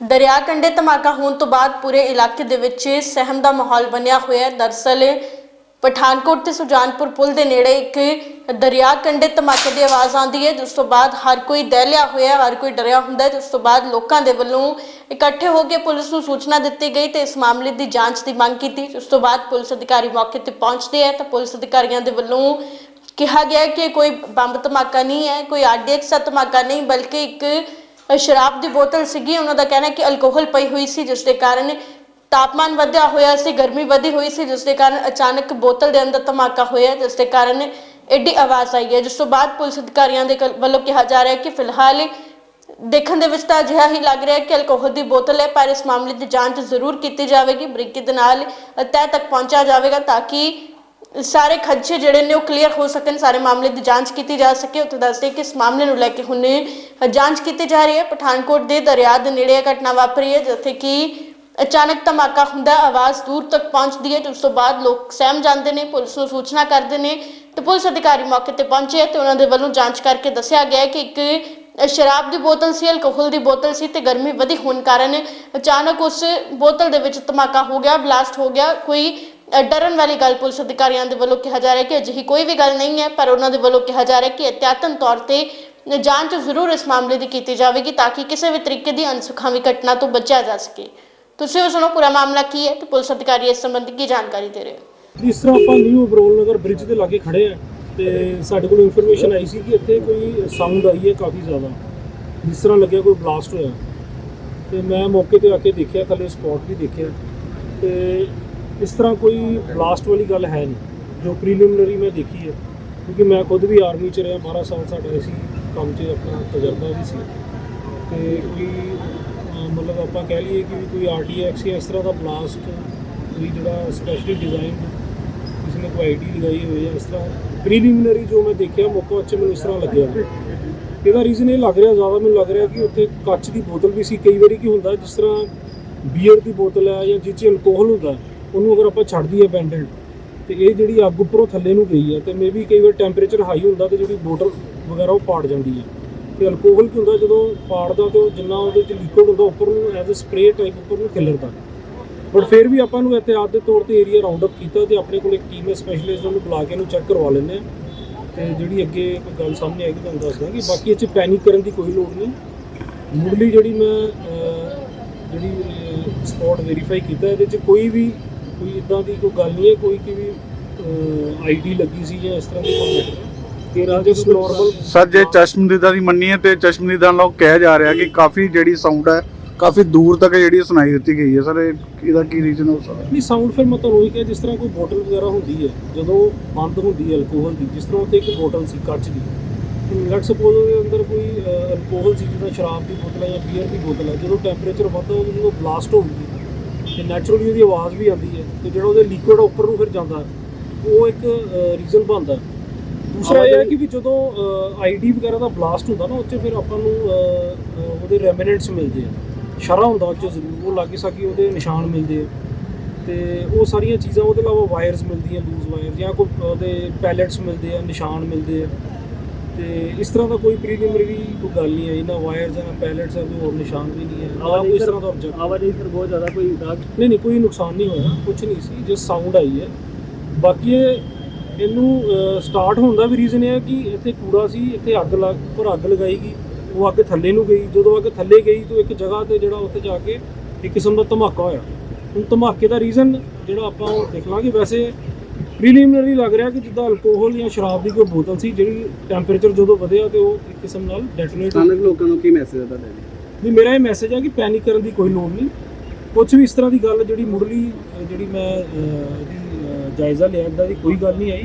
ਦਰਿਆ ਕੰਢੇ ਧਮਾਕਾ ਹੋਣ ਤੋਂ ਬਾਅਦ ਪੂਰੇ ਇਲਾਕੇ ਦੇ ਵਿੱਚ ਸਹਿਮ ਦਾ ਮਾਹੌਲ ਬਣਿਆ ਹੋਇਆ ਹੈ। ਦਰਸਲ ਪਠਾਨਕੋਟ ਤੇ ਸੁਜਾਨਪੁਰ ਪੁਲ ਦੇ ਨੇੜੇ ਇੱਕ ਦਰਿਆ ਕੰਢੇ ਧਮਾਕੇ ਦੀ ਆਵਾਜ਼ ਆਉਂਦੀ ਹੈ। ਜਿਸ ਤੋਂ ਬਾਅਦ ਹਰ ਕੋਈ ਦਹਿਲਿਆ ਹੋਇਆ ਹਰ ਕੋਈ ਡਰਿਆ ਹੁੰਦਾ ਹੈ। ਜਿਸ ਤੋਂ ਬਾਅਦ ਲੋਕਾਂ ਦੇ ਵੱਲੋਂ ਇਕੱਠੇ ਹੋ ਕੇ ਪੁਲਿਸ ਨੂੰ ਸੂਚਨਾ ਦਿੱਤੀ ਗਈ ਤੇ ਇਸ ਮਾਮਲੇ ਦੀ ਜਾਂਚ ਦੀ ਮੰਗ ਕੀਤੀ। ਉਸ ਤੋਂ ਬਾਅਦ ਪੁਲਿਸ ਅਧਿਕਾਰੀ ਮੌਕੇ ਤੇ ਪਹੁੰਚਦੇ ਹੈ ਤਾਂ ਪੁਲਿਸ ਅਧਿਕਾਰੀਆਂ ਦੇ ਵੱਲੋਂ ਕਿਹਾ ਗਿਆ ਕਿ ਕੋਈ ਬੰਬ ਧਮਾਕਾ ਨਹੀਂ ਹੈ, ਕੋਈ ਆਰਡੀਐਕਸ ਦਾ ਧਮਾਕਾ ਨਹੀਂ, ਬਲਕਿ ਇੱਕ ਸ਼ਰਾਬ ਦੀ ਬੋਤਲ ਸੀਗੀ, ਉਹਨਾਂ ਦਾ ਕਹਿਣਾ ਕਿ ਅਲਕੋਹਲ ਪਈ ਹੋਈ ਸੀ, ਜਿਸ ਦੇ ਕਾਰਨ ਤਾਪਮਾਨ ਵਧਿਆ ਹੋਇਆ ਸੀ, ਗਰਮੀ ਵਧੀ ਹੋਈ ਸੀ, ਜਿਸ ਦੇ ਕਾਰਨ ਅਚਾਨਕ ਬੋਤਲ ਦੇ ਅੰਦਰ ਧਮਾਕਾ ਹੋਇਆ, ਜਿਸ ਦੇ ਕਾਰਨ ਐਡੀ ਆਵਾਜ਼ ਆਈ ਹੈ। ਜਿਸ ਤੋਂ ਬਾਅਦ ਪੁਲਿਸ ਅਧਿਕਾਰੀਆਂ ਦੇ ਕਲ- ਵੱਲੋਂ ਕਿਹਾ ਜਾ ਰਿਹਾ ਹੈ ਕਿ ਫਿਲਹਾਲ ਦੇਖਣ ਦੇ ਵਿੱਚ ਤਾਂ ਅਜਿਹਾ ਹੀ ਲੱਗ ਰਿਹਾ ਹੈ ਕਿ ਅਲਕੋਹਲ ਦੀ ਬੋਤਲ ਹੈ, ਪਰ ਇਸ ਮਾਮਲੇ ਦੀ ਜਾਂਚ ਜ਼ਰੂਰ ਕੀਤੀ ਜਾਵੇਗੀ, ਬਰੀਕੀ ਦੇ ਨਾਲ ਤਹਿ ਤੱਕ ਪਹੁੰਚਿਆ ਜਾਵੇਗਾ ਤਾਂ ਕਿ ਸਾਰੇ ਖਦਸ਼ੇ ਜਿਹੜੇ ਨੇ ਉਹ ਕਲੀਅਰ ਹੋ ਸਕਣ, ਸਾਰੇ ਮਾਮਲੇ ਦੀ ਜਾਂਚ ਕੀਤੀ ਜਾ ਸਕੇ। ਉੱਥੇ ਦੱਸਦੇ ਕਿ ਇਸ ਮਾਮਲੇ ਨੂੰ ਲੈ ਕੇ ਹੁਣ ਜਾਂਚ ਕੀਤੀ ਜਾ ਰਹੀ ਹੈ। ਪਠਾਨਕੋਟ ਦੇ ਦਰਿਆ ਦੇ ਨੇੜੇ ਇਹ ਘਟਨਾ ਵਾਪਰੀ ਹੈ ਜਿੱਥੇ ਕਿ ਅਚਾਨਕ ਧਮਾਕਾ ਹੁੰਦਾ ਹੈ, ਆਵਾਜ਼ ਦੂਰ ਤੱਕ ਪਹੁੰਚਦੀ ਹੈ ਤੇ ਉਸ ਤੋਂ ਬਾਅਦ ਲੋਕ ਸਹਿਮ ਜਾਂਦੇ ਨੇ ਪੁਲਿਸ ਨੂੰ ਸੂਚਨਾ ਕਰਦੇ ਨੇ ਤੇ ਪੁਲਿਸ ਅਧਿਕਾਰੀ ਮੌਕੇ ਤੇ ਪਹੁੰਚੇ ਤੇ ਉਹਨਾਂ ਦੇ ਵੱਲੋਂ ਜਾਂਚ ਕਰਕੇ ਦੱਸਿਆ ਗਿਆ ਹੈ ਕਿ ਇੱਕ ਸ਼ਰਾਬ ਦੀ ਬੋਤਲ ਸੀ ਅਲਕੋਹਲ ਦੀ ਬੋਤਲ ਸੀ ਤੇ ਗਰਮੀ ਵਧੀ ਹੋਣ ਕਾਰਨ ਅਚਾਨਕ ਉਸ ਬੋਤਲ ਦੇ ਵਿੱਚ ਧਮਾਕਾ ਹੋ ਗਿਆ ਬਲਾਸਟ ਹੋ ਗਿਆ। ਕੋਈ ਅ, ਡਰਨ ਵਾਲੀ ਗੱਲ ਪੁਲਿਸ ਅਧਿਕਾਰੀਆਂ ਦੇ ਵੱਲੋਂ ਕਿਹਾ ਜਾ ਰਿਹਾ ਹੈ ਕਿ ਅਜਿਹੀ ਕੋਈ ਵੀ ਗੱਲ ਨਹੀਂ ਹੈ ਪਰ ਉਹਨਾਂ ਦੇ ਵੱਲੋਂ ਕਿਹਾ ਜਾ ਰਿਹਾ ਹੈ ਕਿ ਅਤਿਆਤਨ ਤੌਰ ਤੇ ਜਾਂਚ ਜ਼ਰੂਰ ਇਸ ਮਾਮਲੇ ਦੀ ਕੀਤੀ ਜਾਵੇਗੀ ਤਾਂ ਕਿ ਕਿਸੇ ਵੀ ਤਰੀਕੇ ਦੀ ਅਨਸੁਖਾਵੀ ਘਟਨਾ ਤੋਂ ਬਚਿਆ ਜਾ ਸਕੇ। ਤੁਸੀਂ ਵੀ ਸੁਣੋ, ਪੂਰਾ ਮਾਮਲਾ ਕੀ ਹੈ ਤੇ ਪੁਲਿਸ ਅਧਿਕਾਰੀ ਇਸ ਸੰਬੰਧੀ ਕੀ ਜਾਣਕਾਰੀ ਦੇ ਰਹੇ ਹੋ? ਇਸ ਤਰ੍ਹਾਂ ਆਪਾਂ ਨਿਊ ਬਰੋਲ ਨਗਰ ਬ੍ਰਿਜ ਦੇ ਲਾਗੇ ਖੜੇ ਆ ਤੇ ਸਾਡੇ ਕੋਲ ਇਨਫੋਰਮੇਸ਼ਨ ਆਈ ਸੀ ਕਿ ਇੱਥੇ ਕੋਈ ਸਾਊਂਡ ਆਈ ਹੈ ਕਾਫੀ ਜ਼ਿਆਦਾ। ਜਿਸ ਤਰ੍ਹਾਂ ਲੱਗਿਆ ਕੋਈ ਬਲਾਸਟ ਹੋਇਆ। ਤੇ ਮੈਂ ਮੌਕੇ ਤੇ ਆ ਕੇ ਦੇਖਿਆ, ਥੱਲੇ ਸਪੌਟ ਵੀ ਦੇਖਿਆ। ਤੇ ਇਸ ਤਰ੍ਹਾਂ ਕੋਈ ਬਲਾਸਟ ਵਾਲੀ ਗੱਲ ਹੈ ਨਹੀਂ, ਜੋ ਪ੍ਰੀਲਿਮਿਨਰੀ ਮੈਂ ਦੇਖੀ ਹੈ। ਕਿਉਂਕਿ ਮੈਂ ਖੁਦ ਵੀ ਆਰਮੀ ਚ ਰਿਹਾ 12 ਸਾਲ ਸਾਡਾ ਸੀ ਕੰਮ 'ਚ ਆਪਣਾ ਤਜਰਬਾ ਵੀ ਸੀ। ਤੇ ਕੋਈ ਮਤਲਬ ਆਪਾਂ ਕਹਿ ਲਈਏ ਕਿ ਵੀ ਕੋਈ ਆਰਟੀਐਕਸ ਜਾਂ ਇਸ ਤਰ੍ਹਾਂ ਦਾ ਬਲਾਸਟ ਕੋਈ ਜਿਹੜਾ ਸਪੈਸ਼ਲੀ ਡਿਜ਼ਾਈਨ ਕਿਸੇ ਨੇ ਕੋਈ ਆਈਡੀ ਲਗਾਈ ਹੋਈ ਹੈ ਇਸ ਤਰ੍ਹਾਂ ਪ੍ਰੀਲਿਮਿਨਰੀ ਜੋ ਮੈਂ ਦੇਖਿਆ ਮੌਕਾ ਅੱਛਾ ਮੈਨੂੰ ਇਸ ਤਰ੍ਹਾਂ ਲੱਗਿਆ। ਇਹਦਾ ਰੀਜ਼ਨ ਇਹ ਲੱਗ ਰਿਹਾ, ਜ਼ਿਆਦਾ ਮੈਨੂੰ ਲੱਗ ਰਿਹਾ ਕਿ ਉੱਥੇ ਕੱਚ ਦੀ ਬੋਤਲ ਵੀ ਸੀ। ਕਈ ਵਾਰੀ ਕੀ ਹੁੰਦਾ, ਜਿਸ ਤਰ੍ਹਾਂ ਬੀਅਰ ਦੀ ਬੋਤਲ ਹੈ ਜਾਂ ਜਿਸ 'ਚ ਅਲਕੋਹਲ ਹੁੰਦਾ, ਉਹਨੂੰ ਅਗਰ ਆਪਾਂ ਛੱਡ ਦਈਏ ਬੈਂਡਡ ਤੇ ਇਹ ਜਿਹੜੀ ਅੱਗ ਉੱਪਰੋਂ ਥੱਲੇ ਨੂੰ ਗਈ ਹੈ, ਤੇ ਮੇਬੀ ਕਈ ਵਾਰ ਟੈਂਪਰੇਚਰ ਹਾਈ ਹੁੰਦਾ ਤੇ ਜਿਹੜੀ ਬੋਤਲ ਵਗੈਰਾ ਉਹ ਪਾੜ ਜਾਂਦੀ ਹੈ। ਤੇ ਅਲਕੋਹਲ ਕੀ ਹੁੰਦਾ, ਜਦੋਂ ਪਾੜਦਾ ਤੇ ਉਹ ਜਿੰਨਾ ਉਹਦੇ 'ਚ ਲਿਕੁਇਡ ਹੁੰਦਾ, ਉੱਪਰ ਨੂੰ ਐਜ਼ ਅ ਸਪਰੇ ਟਾਈਪ ਉੱਪਰ ਨੂੰ ਖਿਲਰਦਾ ਬਟ ਫਿਰ ਵੀ ਆਪਾਂ ਨੂੰ ਇhtiyਾਤ ਦੇ ਤੌਰ ਤੇ ਏਰੀਆ ਰਾਉਂਡ ਅਪ ਕੀਤਾ ਤੇ ਆਪਣੇ ਕੋਲ ਇੱਕ ਟੀਮ ਹੈ ਸਪੈਸ਼ਲਿਸਟ ਉਹਨੂੰ ਬੁਲਾ ਕੇ ਇਹਨੂੰ ਚੈੱਕ ਕਰਵਾ ਲੈਂਦੇ ਆ ਤੇ ਜਿਹੜੀ ਅੱਗੇ ਕੋਈ ਗੱਲ ਸਾਹਮਣੇ ਆਏਗੀ, ਤੁਹਾਨੂੰ ਦੱਸ ਦਾਂਗੇ। ਬਾਕੀ ਇਹ 'ਚ ਪੈਨਿਕ ਕਰਨ ਦੀ ਕੋਈ ਲੋੜ ਨਹੀਂ। ਮੁੱਢਲੀ ਜਿਹੜੀ ਮੈਂ ਜਿਹੜੀ ਸਪੌਟ ਵੈਰੀਫਾਈ ਕੀਤਾ, ਇਹਦੇ 'ਚ ਕੋਈ ਵੀ, ਕੋਈ ਇਦਾਂ ਦੀ ਕੋਈ ਗੱਲ ਨਹੀਂ ਹੈ। ਕੋਈ ਕਿ ਵੀ ਆਈਡੀ ਲੱਗੀ ਸੀ ਜਾਂ ਇਸ ਤਰ੍ਹਾਂ ਦੀ ਕੋਈ ਨਾਰਮਲ ਸਰ ਜੇ ਚਸ਼ਮਦੀਦਾਂ ਦੀ ਮੰਨੀਏ ਤੇ ਚਸ਼ਮਦੀਦਾਂ ਲੋਕ ਕਹਿ ਜਾ ਰਿਹਾ ਕਿ ਕਾਫੀ ਜਿਹੜੀ ਸਾਊਂਡ ਹੈ ਕਾਫੀ ਦੂਰ ਤੱਕ ਜਿਹੜੀ ਸੁਣਾਈ ਦਿੱਤੀ ਗਈ ਹੈ। ਸਰ ਇਹ ਇਹਦਾ ਕੀ ਰੀਜ਼ਨ ਹੋ ਸਕਦਾ ਨਹੀਂ ਸਾਊਂਡ ਫਿਰ ਮੈਂ ਤੁਹਾਨੂੰ ਉਹੀ ਕਿਹਾ ਜਿਸ ਤਰ੍ਹਾਂ ਕੋਈ ਬੋਟਲ ਵਗੈਰਾ ਹੁੰਦੀ ਹੈ ਜਦੋਂ ਬੰਦ ਹੁੰਦੀ ਹੈ ਅਲਕੋਹਲ ਦੀ ਜਿਸ ਤਰ੍ਹਾਂ ਉੱਥੇ ਇੱਕ ਬੋਟਲ ਸੀ ਕੱਚ ਦੀ। ਲੈਟ ਸਪੋਜ਼ ਉਹਦੇ ਅੰਦਰ ਕੋਈ ਅਲਕੋਹਲ ਸੀ ਜਿੱਦਾਂ ਸ਼ਰਾਬ ਦੀ ਬੋਤਲ ਹੈ ਜਾਂ ਬੀਅਰ ਦੀ ਬੋਤਲ ਹੈ ਜਦੋਂ ਟੈਂਪਰੇਚਰ ਵੱਧਦਾ ਉਹ ਜਦੋਂ ਬਲਾਸਟ ਹੋਊਗੀ ਤੇ ਨੈਚੁਰਲੀ ਉਹਦੀ ਆਵਾਜ਼ ਵੀ ਆਉਂਦੀ ਹੈ ਤੇ ਜਿਹੜਾ ਉਹਦੇ ਲਿਕੁਇਡ ਉੱਪਰ ਨੂੰ ਫਿਰ ਜਾਂਦਾ ਉਹ ਇੱਕ ਰੀਜ਼ਨ ਬਣਦਾ ਦੂਸਰਾ ਇਹ ਹੈ ਕਿ ਵੀ ਜਦੋਂ ਆਈਡੀ ਵਗੈਰਾ ਦਾ ਬਲਾਸਟ ਹੁੰਦਾ ਨਾ ਉੱਥੇ ਫਿਰ ਆਪਾਂ ਨੂੰ ਉਹਦੇ ਰੈਮਿਨੈਂਟਸ ਮਿਲਦੇ ਆ। ਸ਼ਰਾ ਹੁੰਦਾ ਉਹ 'ਚ ਜ਼ਰੂਰ ਉਹ ਲਾਗੇ ਸਾਕੀ ਉਹਦੇ ਨਿਸ਼ਾਨ ਮਿਲਦੇ ਆ। ਤੇ ਉਹ ਸਾਰੀਆਂ ਚੀਜ਼ਾਂ ਉਹਦੇ ਇਲਾਵਾ ਵਾਇਰਸ ਮਿਲਦੀਆਂ ਲੂਜ਼ ਵਾਇਰ ਜਾਂ ਕੋਈ ਉਹਦੇ ਪੈਲੇਟਸ ਮਿਲਦੇ ਆ ਨਿਸ਼ਾਨ ਮਿਲਦੇ ਆ। ਤੇ ਇਸ ਤਰ੍ਹਾਂ ਦਾ ਕੋਈ ਪ੍ਰੀਲਿਮਿਨਰੀ ਕੋਈ ਗੱਲ ਨਹੀਂ ਹੈ ਨਾ ਵਾਇਰਸ ਨਾ ਪੈਲੇਟਸ ਆ ਕੋਈ ਹੋਰ ਨਿਸ਼ਾਨ ਵੀ ਨਹੀਂ ਹੈ ਨਾ ਕੋਈ ਇਸ ਤਰ੍ਹਾਂ ਦਾ ਆਬਜੈਕਟ ਆਵਾਜਾਈ ਸਰ ਬਹੁਤ ਜ਼ਿਆਦਾ ਕੋਈ ਨਹੀਂ ਨਹੀਂ ਕੋਈ ਨੁਕਸਾਨ ਨਹੀਂ ਹੋਇਆ ਕੁਝ ਨਹੀਂ ਸੀ ਜਸ ਸਾਊਂਡ ਆਈ ਹੈ। ਬਾਕੀ ਇਹ ਇਹਨੂੰ ਸਟਾਰਟ ਹੋਣ ਦਾ ਵੀ ਰੀਜ਼ਨ ਇਹ ਹੈ ਕਿ ਇੱਥੇ ਕੂੜਾ ਸੀ ਇੱਥੇ ਅੱਗ ਲੱਗ ਉੱਪਰ ਅੱਗ ਲਗਾਈ ਗਈ ਉਹ ਅੱਗ ਥੱਲੇ ਨੂੰ ਗਈ। ਜਦੋਂ ਅੱਗ ਥੱਲੇ ਗਈ ਤਾਂ ਇੱਕ ਜਗ੍ਹਾ ਤੇ ਜਿਹੜਾ ਉੱਥੇ ਜਾ ਕੇ ਇੱਕ ਕਿਸਮ ਦਾ ਧਮਾਕਾ ਹੋਇਆ। ਹੁਣ ਧਮਾਕੇ ਦਾ ਰੀਜ਼ਨ ਜਿਹੜਾ ਆਪਾਂ ਉਹ ਦੇਖ ਲਾਂਗੇ। ਵੈਸੇ ਪ੍ਰੀਲਿਮਿਨਰੀ ਲੱਗ ਰਿਹਾ ਕਿ ਜਿੱਦਾਂ ਅਲਕੋਹਲ ਜਾਂ ਸ਼ਰਾਬ ਦੀ ਕੋਈ ਬੋਤਲ ਸੀ ਜਿਹੜੀ ਟੈਂਪਰੇਚਰ ਜਦੋਂ ਵਧਿਆ ਤੇ ਉਹ ਇੱਕ ਕਿਸਮ ਨਾਲ ਡੈਟੋਨੇਟ ਸਥਾਨਕ ਲੋਕਾਂ ਨੂੰ ਕੀ ਮੈਸੇਜ ਹੈ ਤੁਹਾਡਾ ਨਹੀਂ ਮੇਰਾ ਇਹ ਮੈਸੇਜ ਹੈ ਕਿ ਪੈਨਿਕ ਕਰਨ ਦੀ ਕੋਈ ਲੋੜ ਨਹੀਂ। ਕੁਝ ਵੀ ਇਸ ਤਰ੍ਹਾਂ ਦੀ ਗੱਲ ਜਿਹੜੀ ਮੁੱਢਲੀ ਜਿਹੜੀ ਮੈਂ ਜਾਇਜ਼ਾ ਲਿਆ ਇਦਾਂ ਦੀ ਕੋਈ ਗੱਲ ਨਹੀਂ ਆਈ।